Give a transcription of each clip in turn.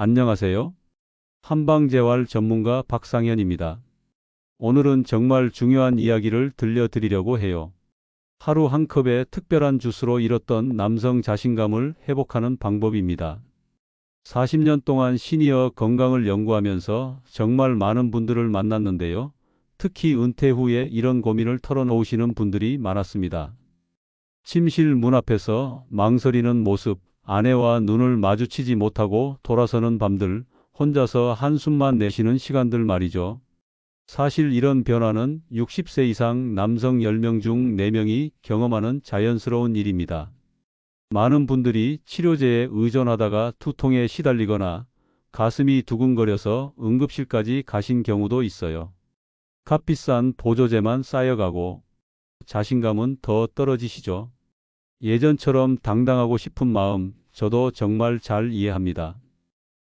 안녕하세요. 한방재활 전문가 박상현입니다. 오늘은 정말 중요한 이야기를 들려드리려고 해요. 하루 한 컵의 특별한 주스로 잃었던 남성 자신감을 회복하는 방법입니다. 40년 동안 시니어 건강을 연구하면서 정말 많은 분들을 만났는데요. 특히 은퇴 후에 이런 고민을 털어놓으시는 분들이 많았습니다. 침실 문 앞에서 망설이는 모습, 아내와 눈을 마주치지 못하고 돌아서는 밤들, 혼자서 한숨만 내쉬는 시간들 말이죠. 사실 이런 변화는 60세 이상 남성 10명 중 4명이 경험하는 자연스러운 일입니다. 많은 분들이 치료제에 의존하다가 두통에 시달리거나 가슴이 두근거려서 응급실까지 가신 경우도 있어요. 값비싼 보조제만 쌓여가고 자신감은 더 떨어지시죠. 예전처럼 당당하고 싶은 마음 저도 정말 잘 이해합니다.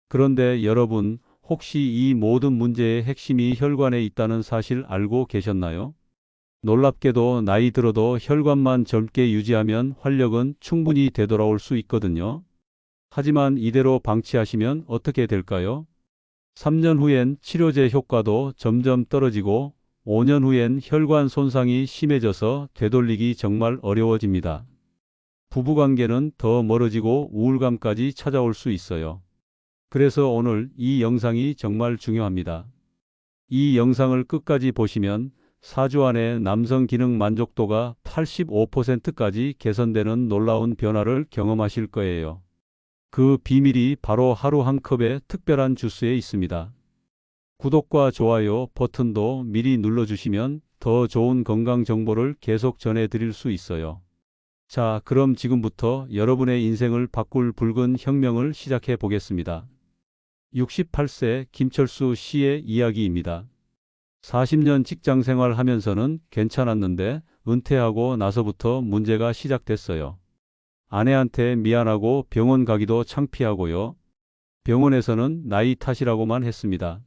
그런데 여러분 혹시 이 모든 문제의 핵심이 혈관에 있다는 사실 알고 계셨나요? 놀랍게도 나이 들어도 혈관만 젊게 유지하면 활력은 충분히 되돌아올 수 있거든요. 하지만 이대로 방치하시면 어떻게 될까요? 3년 후엔 치료제 효과도 점점 떨어지고 5년 후엔 혈관 손상이 심해져서 되돌리기 정말 어려워집니다. 부부관계는 더 멀어지고 우울감까지 찾아올 수 있어요. 그래서 오늘 이 영상이 정말 중요합니다. 이 영상을 끝까지 보시면 4주 안에 남성 기능 만족도가 85%까지 개선되는 놀라운 변화를 경험하실 거예요. 그 비밀이 바로 하루 한 컵의 특별한 주스에 있습니다. 구독과 좋아요 버튼도 미리 눌러주시면 더 좋은 건강 정보를 계속 전해드릴 수 있어요. 자, 그럼 지금부터 여러분의 인생을 바꿀 붉은 혁명을 시작해 보겠습니다. 68세 김철수 씨의 이야기입니다. 40년 직장 생활 하면서는 괜찮았는데 은퇴하고 나서부터 문제가 시작됐어요. 아내한테 미안하고 병원 가기도 창피하고요. 병원에서는 나이 탓이라고만 했습니다.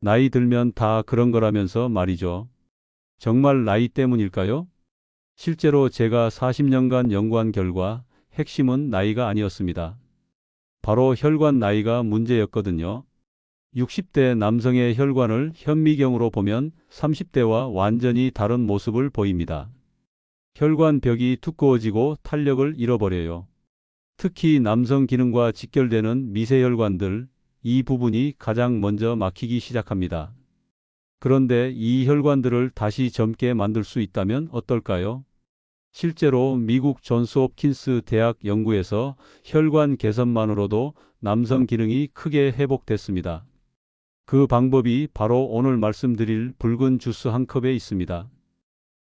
나이 들면 다 그런 거라면서 말이죠. 정말 나이 때문일까요? 실제로 제가 40년간 연구한 결과 핵심은 나이가 아니었습니다. 바로 혈관 나이가 문제였거든요. 60대 남성의 혈관을 현미경으로 보면 30대와 완전히 다른 모습을 보입니다. 혈관 벽이 두꺼워지고 탄력을 잃어버려요. 특히 남성 기능과 직결되는 미세혈관들, 이 부분이 가장 먼저 막히기 시작합니다. 그런데 이 혈관들을 다시 젊게 만들 수 있다면 어떨까요? 실제로 미국 존스 홉킨스 대학 연구에서 혈관 개선만으로도 남성 기능이 크게 회복됐습니다. 그 방법이 바로 오늘 말씀드릴 붉은 주스 한 컵에 있습니다.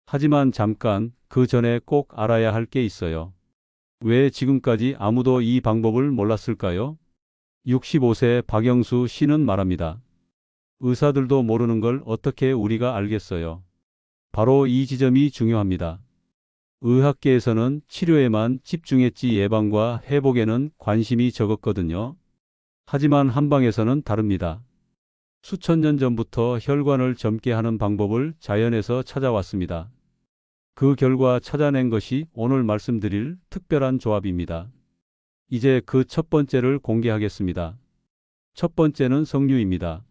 하지만 잠깐 그 전에 꼭 알아야 할 게 있어요. 왜 지금까지 아무도 이 방법을 몰랐을까요? 65세 박영수 씨는 말합니다. 의사들도 모르는 걸 어떻게 우리가 알겠어요? 바로 이 지점이 중요합니다. 의학계에서는 치료에만 집중했지 예방과 회복에는 관심이 적었거든요. 하지만 한방에서는 다릅니다. 수천 년 전부터 혈관을 젊게 하는 방법을 자연에서 찾아왔습니다. 그 결과 찾아낸 것이 오늘 말씀드릴 특별한 조합입니다. 이제 그 첫 번째를 공개하겠습니다. 첫 번째는 석류입니다.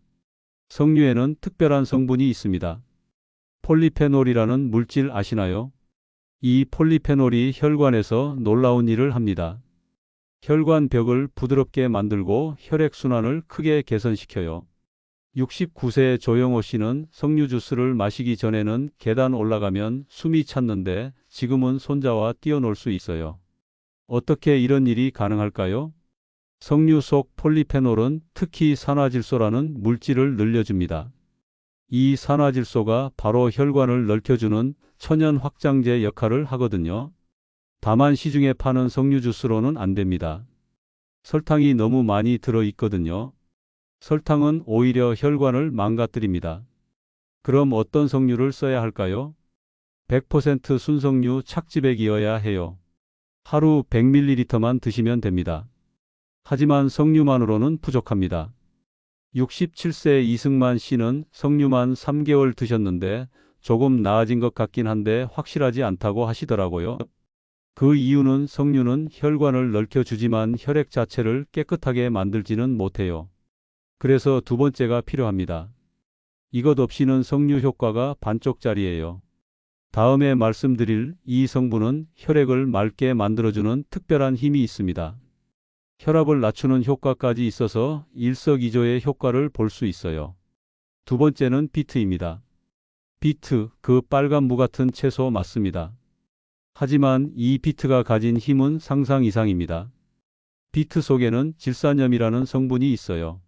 석류에는 특별한 성분이 있습니다. 폴리페놀이라는 물질 아시나요? 이 폴리페놀이 혈관에서 놀라운 일을 합니다. 혈관 벽을 부드럽게 만들고 혈액순환을 크게 개선시켜요. 69세 조영호 씨는 석류 주스를 마시기 전에는 계단 올라가면 숨이 찼는데 지금은 손자와 뛰어놀 수 있어요. 어떻게 이런 일이 가능할까요? 석류 속 폴리페놀은 특히 산화질소라는 물질을 늘려줍니다. 이 산화질소가 바로 혈관을 넓혀주는 천연 확장제 역할을 하거든요. 다만 시중에 파는 석류 주스로는 안 됩니다. 설탕이 너무 많이 들어 있거든요. 설탕은 오히려 혈관을 망가뜨립니다. 그럼 어떤 석류를 써야 할까요? 100% 순석류 착지백이어야 해요. 하루 100ml만 드시면 됩니다. 하지만 석류만으로는 부족합니다. 67세 이승만 씨는 석류만 3개월 드셨는데 조금 나아진 것 같긴 한데 확실하지 않다고 하시더라고요. 그 이유는 석류는 혈관을 넓혀주지만 혈액 자체를 깨끗하게 만들지는 못해요. 그래서 두 번째가 필요합니다. 이것 없이는 석류 효과가 반쪽짜리예요. 다음에 말씀드릴 이 성분은 혈액을 맑게 만들어주는 특별한 힘이 있습니다. 혈압을 낮추는 효과까지 있어서 일석이조의 효과를 볼 수 있어요. 두 번째는 비트입니다. 비트, 그 빨간 무 같은 채소 맞습니다. 하지만 이 비트가 가진 힘은 상상 이상입니다. 비트 속에는 질산염이라는 성분이 있어요.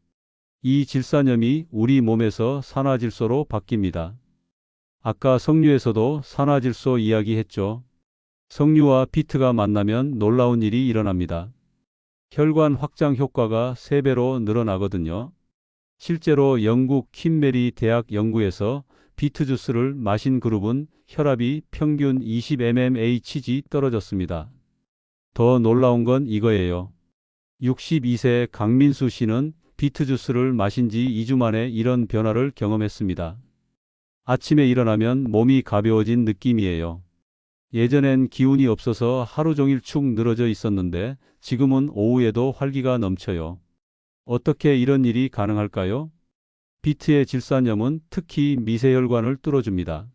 이 질산염이 우리 몸에서 산화질소로 바뀝니다. 아까 석류에서도 산화질소 이야기했죠. 석류와 비트가 만나면 놀라운 일이 일어납니다. 혈관 확장 효과가 3배로 늘어나거든요. 실제로 영국 킴메리 대학 연구에서 비트 주스를 마신 그룹은 혈압이 평균 20mmHg 떨어졌습니다. 더 놀라운 건 이거예요. 62세 강민수 씨는 비트 주스를 마신 지 2주 만에 이런 변화를 경험했습니다. 아침에 일어나면 몸이 가벼워진 느낌이에요. 예전엔 기운이 없어서 하루 종일 축 늘어져 있었는데 지금은 오후에도 활기가 넘쳐요. 어떻게 이런 일이 가능할까요? 비트의 질산염은 특히 미세혈관을 뚫어줍니다.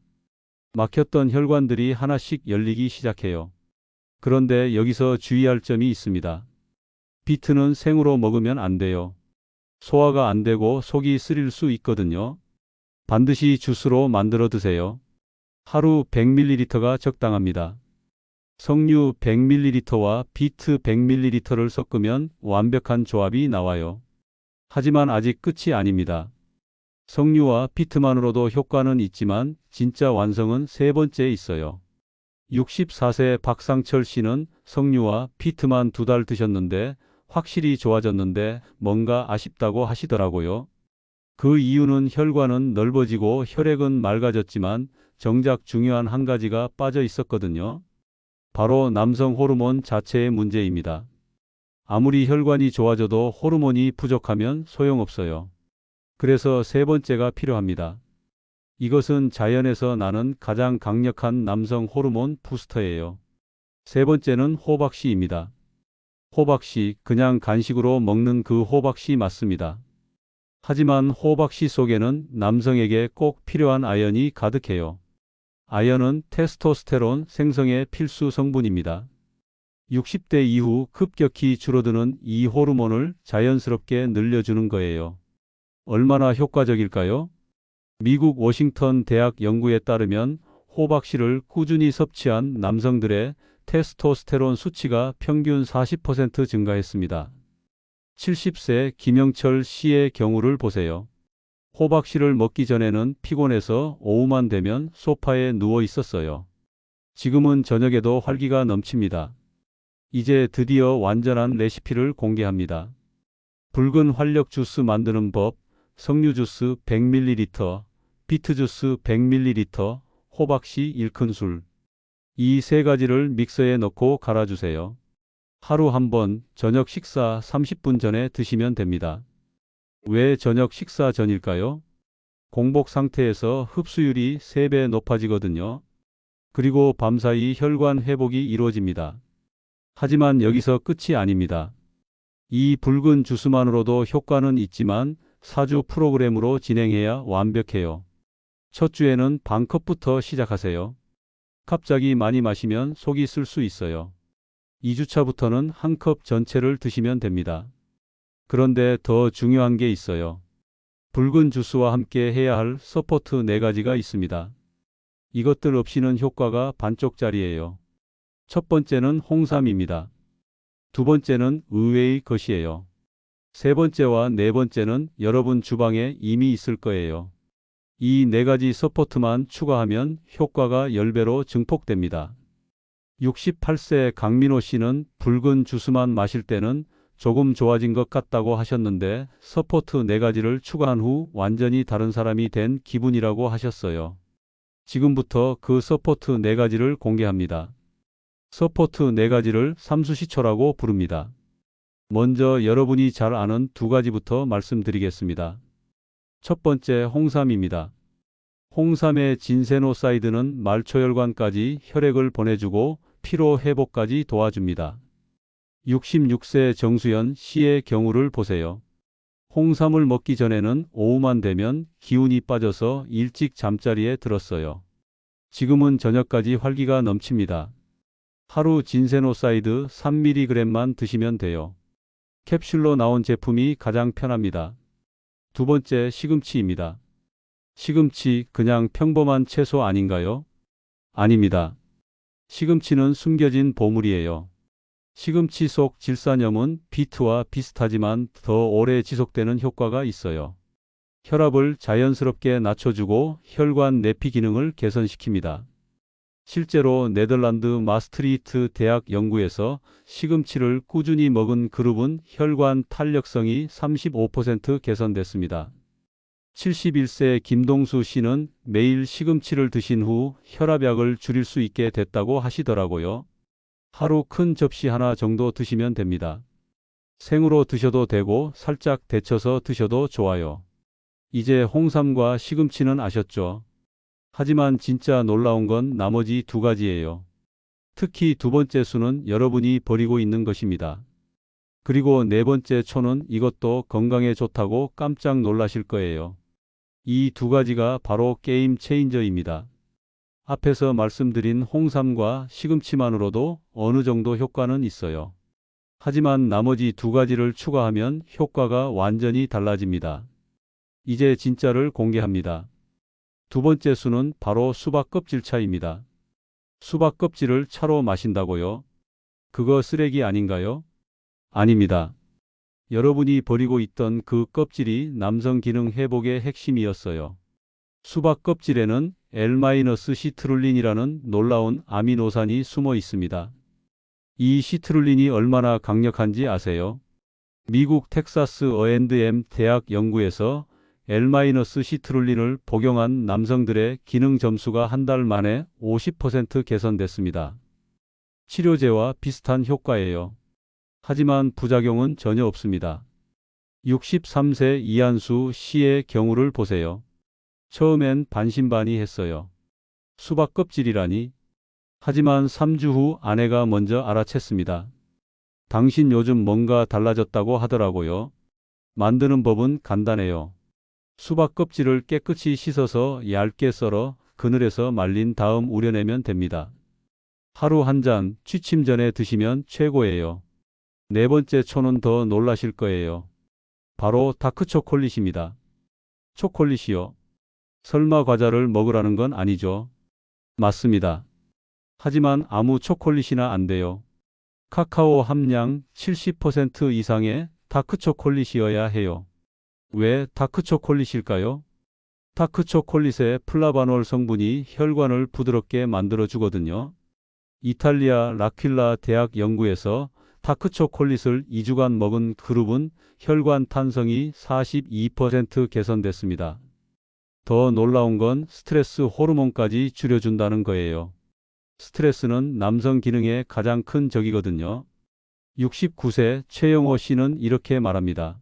막혔던 혈관들이 하나씩 열리기 시작해요. 그런데 여기서 주의할 점이 있습니다. 비트는 생으로 먹으면 안 돼요. 소화가 안 되고 속이 쓰릴 수 있거든요. 반드시 주스로 만들어 드세요. 하루 100ml가 적당합니다. 석류 100ml와 비트 100ml를 섞으면 완벽한 조합이 나와요. 하지만 아직 끝이 아닙니다. 석류와 비트만으로도 효과는 있지만 진짜 완성은 세 번째에 있어요. 64세 박상철 씨는 석류와 비트만 두 달 드셨는데 확실히 좋아졌는데 뭔가 아쉽다고 하시더라고요. 그 이유는 혈관은 넓어지고 혈액은 맑아졌지만 정작 중요한 한 가지가 빠져 있었거든요. 바로 남성 호르몬 자체의 문제입니다. 아무리 혈관이 좋아져도 호르몬이 부족하면 소용없어요. 그래서 세 번째가 필요합니다. 이것은 자연에서 나는 가장 강력한 남성 호르몬 부스터예요. 세 번째는 호박씨입니다. 호박씨, 그냥 간식으로 먹는 그 호박씨 맞습니다. 하지만 호박씨 속에는 남성에게 꼭 필요한 아연이 가득해요. 아연은 테스토스테론 생성의 필수 성분입니다. 60대 이후 급격히 줄어드는 이 호르몬을 자연스럽게 늘려주는 거예요. 얼마나 효과적일까요? 미국 워싱턴 대학 연구에 따르면 호박씨를 꾸준히 섭취한 남성들의 테스토스테론 수치가 평균 40% 증가했습니다. 70세 김영철 씨의 경우를 보세요. 호박씨를 먹기 전에는 피곤해서 오후만 되면 소파에 누워 있었어요. 지금은 저녁에도 활기가 넘칩니다. 이제 드디어 완전한 레시피를 공개합니다. 붉은 활력 주스 만드는 법, 석류 주스 100ml, 비트 주스 100ml, 호박씨 1큰술. 이 세 가지를 믹서에 넣고 갈아주세요. 하루 한 번 저녁 식사 30분 전에 드시면 됩니다. 왜 저녁 식사 전일까요? 공복 상태에서 흡수율이 3배 높아지거든요. 그리고 밤사이 혈관 회복이 이루어집니다. 하지만 여기서 끝이 아닙니다. 이 붉은 주스만으로도 효과는 있지만 4주 프로그램으로 진행해야 완벽해요. 첫 주에는 반 컵부터 시작하세요. 갑자기 많이 마시면 속이 쓸 수 있어요. 2주차부터는 한 컵 전체를 드시면 됩니다. 그런데 더 중요한 게 있어요. 붉은 주스와 함께 해야 할 서포트 4가지가 있습니다. 이것들 없이는 효과가 반쪽짜리예요. 첫 번째는 홍삼입니다. 두 번째는 의외의 것이에요. 세 번째와 네 번째는 여러분 주방에 이미 있을 거예요. 이 네 가지 서포트만 추가하면 효과가 10배로 증폭됩니다. 68세 강민호 씨는 붉은 주스만 마실 때는 조금 좋아진 것 같다고 하셨는데 서포트 네 가지를 추가한 후 완전히 다른 사람이 된 기분이라고 하셨어요. 지금부터 그 서포트 네 가지를 공개합니다. 서포트 네 가지를 삼수시초라고 부릅니다. 먼저 여러분이 잘 아는 두 가지부터 말씀드리겠습니다. 첫 번째 홍삼입니다. 홍삼의 진세노사이드는 말초혈관까지 혈액을 보내주고 피로 회복까지 도와줍니다. 66세 정수연 씨의 경우를 보세요. 홍삼을 먹기 전에는 오후만 되면 기운이 빠져서 일찍 잠자리에 들었어요. 지금은 저녁까지 활기가 넘칩니다. 하루 진세노사이드 3mg만 드시면 돼요. 캡슐로 나온 제품이 가장 편합니다. 두 번째 시금치입니다. 시금치 그냥 평범한 채소 아닌가요? 아닙니다. 시금치는 숨겨진 보물이에요. 시금치 속 질산염은 비트와 비슷하지만 더 오래 지속되는 효과가 있어요. 혈압을 자연스럽게 낮춰주고 혈관 내피 기능을 개선시킵니다. 실제로 네덜란드 마스트리트 대학 연구에서 시금치를 꾸준히 먹은 그룹은 혈관 탄력성이 35% 개선됐습니다. 71세 김동수 씨는 매일 시금치를 드신 후 혈압약을 줄일 수 있게 됐다고 하시더라고요. 하루 큰 접시 하나 정도 드시면 됩니다. 생으로 드셔도 되고 살짝 데쳐서 드셔도 좋아요. 이제 홍삼과 시금치는 아셨죠? 하지만 진짜 놀라운 건 나머지 두 가지예요. 특히 두 번째 수는 여러분이 버리고 있는 것입니다. 그리고 네 번째 초는 이것도 건강에 좋다고 깜짝 놀라실 거예요. 이 두 가지가 바로 게임 체인저입니다. 앞에서 말씀드린 홍삼과 시금치만으로도 어느 정도 효과는 있어요. 하지만 나머지 두 가지를 추가하면 효과가 완전히 달라집니다. 이제 진짜를 공개합니다. 두 번째 수는 바로 수박 껍질 차입니다. 수박 껍질을 차로 마신다고요? 그거 쓰레기 아닌가요? 아닙니다. 여러분이 버리고 있던 그 껍질이 남성 기능 회복의 핵심이었어요. 수박 껍질에는 L-시트룰린이라는 놀라운 아미노산이 숨어 있습니다. 이 시트룰린이 얼마나 강력한지 아세요? 미국 텍사스 어앤드엠 대학 연구에서 L-시트룰린을 복용한 남성들의 기능 점수가 한 달 만에 50% 개선됐습니다. 치료제와 비슷한 효과예요. 하지만 부작용은 전혀 없습니다. 63세 이한수 씨의 경우를 보세요. 처음엔 반신반의했어요. 수박 껍질이라니. 하지만 3주 후 아내가 먼저 알아챘습니다. 당신 요즘 뭔가 달라졌다고 하더라고요. 만드는 법은 간단해요. 수박 껍질을 깨끗이 씻어서 얇게 썰어 그늘에서 말린 다음 우려내면 됩니다. 하루 한 잔 취침 전에 드시면 최고예요. 네 번째 초는 더 놀라실 거예요. 바로 다크 초콜릿입니다. 초콜릿이요. 설마 과자를 먹으라는 건 아니죠. 맞습니다. 하지만 아무 초콜릿이나 안 돼요. 카카오 함량 70% 이상의 다크 초콜릿이어야 해요. 왜 다크 초콜릿일까요? 다크 초콜릿의 플라바놀 성분이 혈관을 부드럽게 만들어 주거든요. 이탈리아 라퀼라 대학 연구에서 다크 초콜릿을 2주간 먹은 그룹은 혈관 탄성이 42% 개선됐습니다. 더 놀라운 건 스트레스 호르몬까지 줄여준다는 거예요. 스트레스는 남성 기능의 가장 큰 적이거든요. 69세 최영호 씨는 이렇게 말합니다.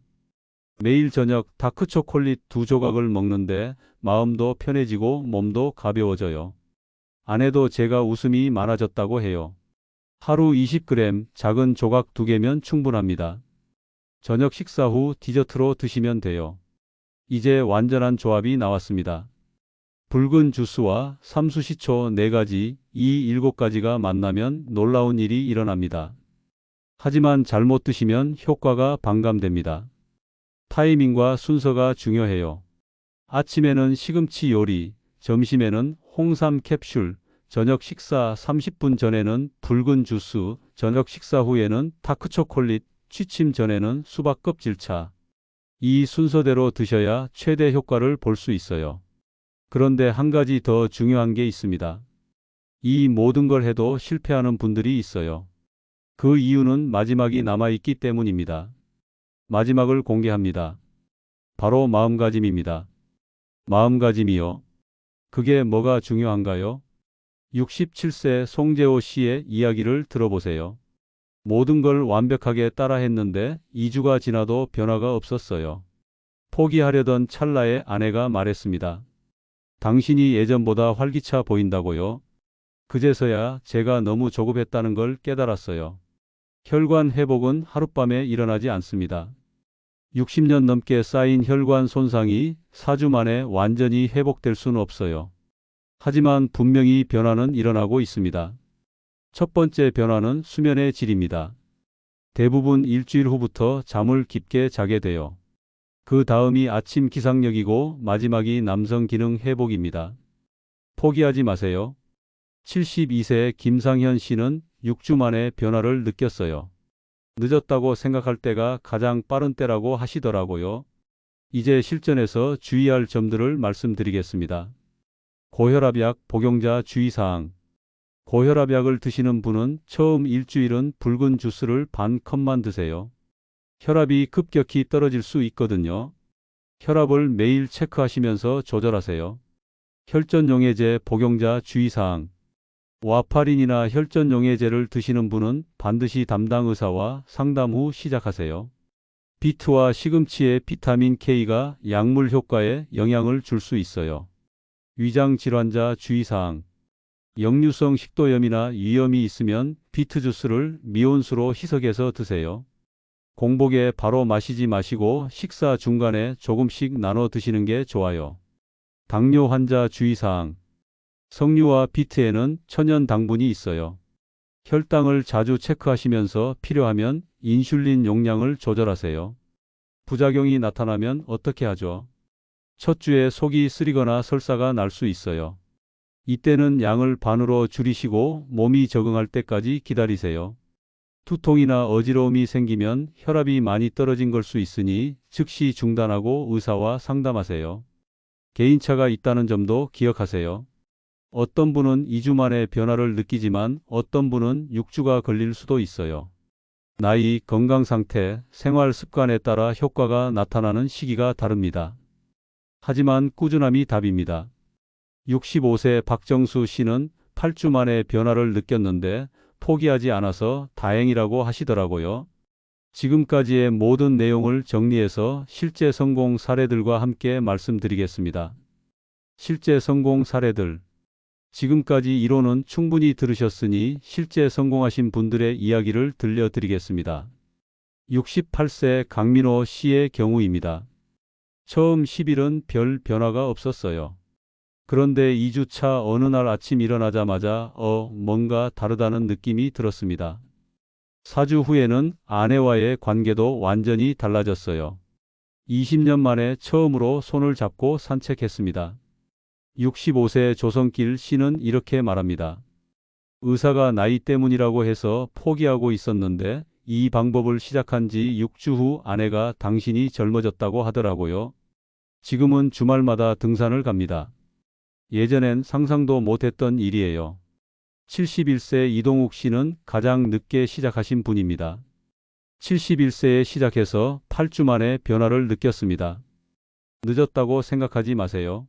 매일 저녁 다크 초콜릿 두 조각을 먹는데 마음도 편해지고 몸도 가벼워져요. 아내도 제가 웃음이 많아졌다고 해요. 하루 20g 작은 조각 두 개면 충분합니다. 저녁 식사 후 디저트로 드시면 돼요. 이제 완전한 조합이 나왔습니다. 붉은 주스와 삼수시초 4가지, 이 7가지가 만나면 놀라운 일이 일어납니다. 하지만 잘못 드시면 효과가 반감됩니다. 타이밍과 순서가 중요해요. 아침에는 시금치 요리, 점심에는 홍삼 캡슐, 저녁 식사 30분 전에는 붉은 주스, 저녁 식사 후에는 다크초콜릿, 취침 전에는 수박 껍질차. 이 순서대로 드셔야 최대 효과를 볼 수 있어요. 그런데 한 가지 더 중요한 게 있습니다. 이 모든 걸 해도 실패하는 분들이 있어요. 그 이유는 마지막이 남아있기 때문입니다. 마지막을 공개합니다. 바로 마음가짐입니다. 마음가짐이요. 그게 뭐가 중요한가요? 67세 송재호 씨의 이야기를 들어보세요. 모든 걸 완벽하게 따라했는데 2주가 지나도 변화가 없었어요. 포기하려던 찰나에 아내가 말했습니다. 당신이 예전보다 활기차 보인다고요? 그제서야 제가 너무 조급했다는 걸 깨달았어요. 혈관 회복은 하룻밤에 일어나지 않습니다. 60년 넘게 쌓인 혈관 손상이 4주 만에 완전히 회복될 수는 없어요. 하지만 분명히 변화는 일어나고 있습니다. 첫 번째 변화는 수면의 질입니다. 대부분 일주일 후부터 잠을 깊게 자게 돼요. 그 다음이 아침 기상력이고 마지막이 남성 기능 회복입니다. 포기하지 마세요. 72세 김상현 씨는 6주 만에 변화를 느꼈어요. 늦었다고 생각할 때가 가장 빠른 때라고 하시더라고요. 이제 실전에서 주의할 점들을 말씀드리겠습니다. 고혈압약 복용자 주의사항. 고혈압약을 드시는 분은 처음 일주일은 붉은 주스를 반 컵만 드세요. 혈압이 급격히 떨어질 수 있거든요. 혈압을 매일 체크하시면서 조절하세요. 혈전용해제 복용자 주의사항. 와파린이나 혈전용해제를 드시는 분은 반드시 담당 의사와 상담 후 시작하세요. 비트와 시금치의 비타민 K가 약물 효과에 영향을 줄 수 있어요. 위장 질환자 주의사항. 역류성 식도염이나 위염이 있으면 비트 주스를 미온수로 희석해서 드세요. 공복에 바로 마시지 마시고 식사 중간에 조금씩 나눠 드시는 게 좋아요. 당뇨 환자 주의사항. 석류와 비트에는 천연 당분이 있어요. 혈당을 자주 체크하시면서 필요하면 인슐린 용량을 조절하세요. 부작용이 나타나면 어떻게 하죠? 첫 주에 속이 쓰리거나 설사가 날 수 있어요. 이때는 양을 반으로 줄이시고 몸이 적응할 때까지 기다리세요. 두통이나 어지러움이 생기면 혈압이 많이 떨어진 걸 수 있으니 즉시 중단하고 의사와 상담하세요. 개인차가 있다는 점도 기억하세요. 어떤 분은 2주 만에 변화를 느끼지만 어떤 분은 6주가 걸릴 수도 있어요. 나이, 건강 상태, 생활 습관에 따라 효과가 나타나는 시기가 다릅니다. 하지만 꾸준함이 답입니다. 65세 박정수 씨는 8주 만에 변화를 느꼈는데 포기하지 않아서 다행이라고 하시더라고요. 지금까지의 모든 내용을 정리해서 실제 성공 사례들과 함께 말씀드리겠습니다. 실제 성공 사례들. 지금까지 이론은 충분히 들으셨으니 실제 성공하신 분들의 이야기를 들려드리겠습니다. 68세 강민호 씨의 경우입니다. 처음 10일은 별 변화가 없었어요. 그런데 2주차 어느 날 아침 일어나자마자 어, 뭔가 다르다는 느낌이 들었습니다. 4주 후에는 아내와의 관계도 완전히 달라졌어요. 20년 만에 처음으로 손을 잡고 산책했습니다. 65세 조성길 씨는 이렇게 말합니다. 의사가 나이 때문이라고 해서 포기하고 있었는데 이 방법을 시작한 지 6주 후 아내가 당신이 젊어졌다고 하더라고요. 지금은 주말마다 등산을 갑니다. 예전엔 상상도 못했던 일이에요. 71세 이동욱 씨는 가장 늦게 시작하신 분입니다. 71세에 시작해서 8주 만에 변화를 느꼈습니다. 늦었다고 생각하지 마세요.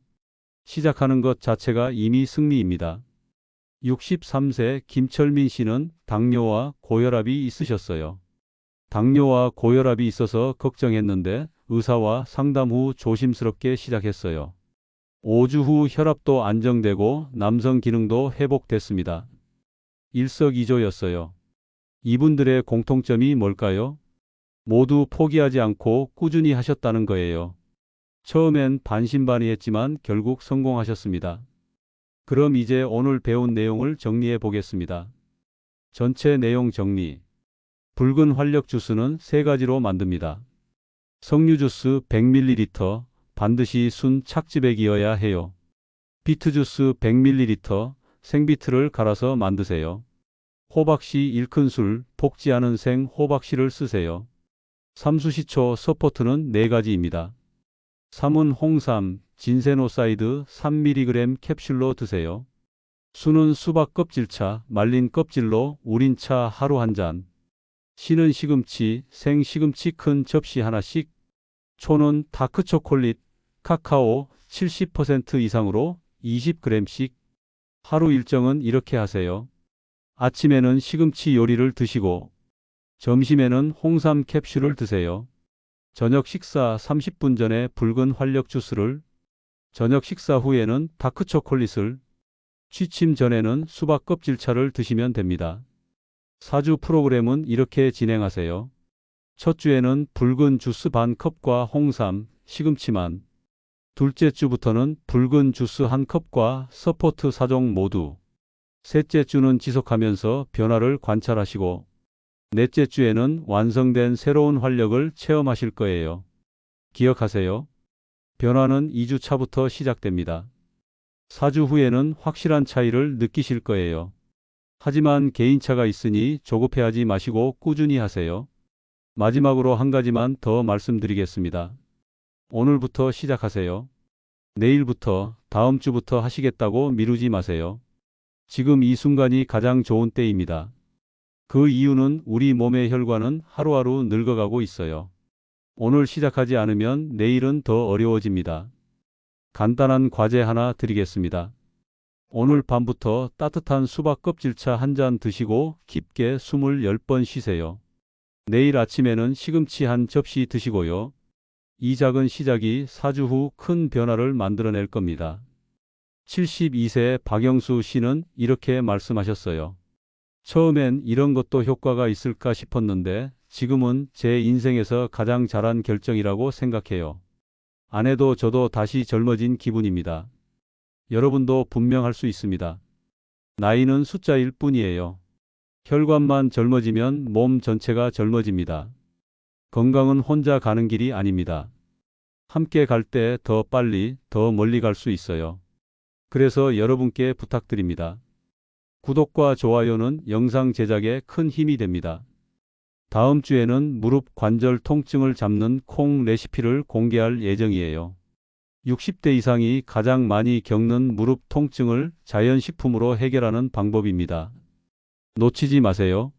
시작하는 것 자체가 이미 승리입니다. 63세 김철민 씨는 당뇨와 고혈압이 있으셨어요. 당뇨와 고혈압이 있어서 걱정했는데 의사와 상담 후 조심스럽게 시작했어요. 5주 후 혈압도 안정되고 남성 기능도 회복됐습니다. 일석이조였어요. 이분들의 공통점이 뭘까요? 모두 포기하지 않고 꾸준히 하셨다는 거예요. 처음엔 반신반의했지만 결국 성공하셨습니다. 그럼 이제 오늘 배운 내용을 정리해 보겠습니다. 전체 내용 정리. 붉은 활력 주스는 세 가지로 만듭니다. 석류 주스 100ml 반드시 순 착즙액이어야 해요. 비트 주스 100ml 생비트를 갈아서 만드세요. 호박씨 1큰술 볶지 않은 생 호박씨를 쓰세요. 삼수시초 서포트는 4가지입니다. 3은 홍삼, 진세노사이드 3mg 캡슐로 드세요. 수는 수박 껍질차, 말린 껍질로 우린 차 하루 한 잔. 시는 시금치, 생 시금치 큰 접시 하나씩. 초는 다크 초콜릿, 카카오 70% 이상으로 20g씩. 하루 일정은 이렇게 하세요. 아침에는 시금치 요리를 드시고, 점심에는 홍삼 캡슐을 드세요. 저녁 식사 30분 전에 붉은 활력 주스를, 저녁 식사 후에는 다크 초콜릿을, 취침 전에는 수박 껍질차를 드시면 됩니다. 4주 프로그램은 이렇게 진행하세요. 첫 주에는 붉은 주스 반 컵과 홍삼, 시금치만. 둘째 주부터는 붉은 주스 한 컵과 서포트 4종 모두. 셋째 주는 지속하면서 변화를 관찰하시고 넷째 주에는 완성된 새로운 활력을 체험하실 거예요. 기억하세요. 변화는 2주 차부터 시작됩니다. 4주 후에는 확실한 차이를 느끼실 거예요. 하지만 개인차가 있으니 조급해하지 마시고 꾸준히 하세요. 마지막으로 한 가지만 더 말씀드리겠습니다. 오늘부터 시작하세요. 내일부터, 다음 주부터 하시겠다고 미루지 마세요. 지금 이 순간이 가장 좋은 때입니다. 그 이유는 우리 몸의 혈관은 하루하루 늙어가고 있어요. 오늘 시작하지 않으면 내일은 더 어려워집니다. 간단한 과제 하나 드리겠습니다. 오늘 밤부터 따뜻한 수박 껍질차 한 잔 드시고 깊게 숨을 10번 쉬세요. 내일 아침에는 시금치 한 접시 드시고요. 이 작은 시작이 4주 후 큰 변화를 만들어낼 겁니다. 72세 박영수 씨는 이렇게 말씀하셨어요. 처음엔 이런 것도 효과가 있을까 싶었는데 지금은 제 인생에서 가장 잘한 결정이라고 생각해요. 안 해도 저도 다시 젊어진 기분입니다. 여러분도 분명 할 수 있습니다. 나이는 숫자일 뿐이에요. 혈관만 젊어지면 몸 전체가 젊어집니다. 건강은 혼자 가는 길이 아닙니다. 함께 갈 때 더 빨리, 더 멀리 갈 수 있어요. 그래서 여러분께 부탁드립니다. 구독과 좋아요는 영상 제작에 큰 힘이 됩니다. 다음 주에는 무릎 관절 통증을 잡는 콩 레시피를 공개할 예정이에요. 60대 이상이 가장 많이 겪는 무릎 통증을 자연식품으로 해결하는 방법입니다. 놓치지 마세요.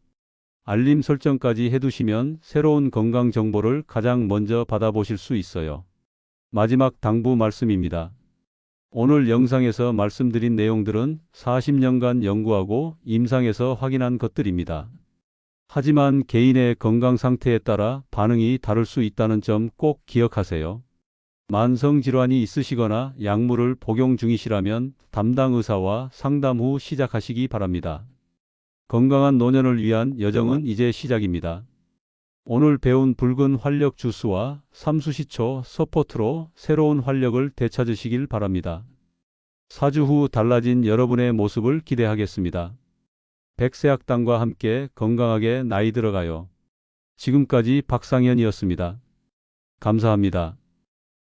알림 설정까지 해두시면 새로운 건강 정보를 가장 먼저 받아보실 수 있어요. 마지막 당부 말씀입니다. 오늘 영상에서 말씀드린 내용들은 40년간 연구하고 임상에서 확인한 것들입니다. 하지만 개인의 건강 상태에 따라 반응이 다를 수 있다는 점 꼭 기억하세요. 만성 질환이 있으시거나 약물을 복용 중이시라면 담당 의사와 상담 후 시작하시기 바랍니다. 건강한 노년을 위한 여정은 이제 시작입니다. 오늘 배운 붉은 활력 주스와 삼수시초 서포트로 새로운 활력을 되찾으시길 바랍니다. 4주 후 달라진 여러분의 모습을 기대하겠습니다. 백세학당과 함께 건강하게 나이 들어가요. 지금까지 박상현이었습니다. 감사합니다.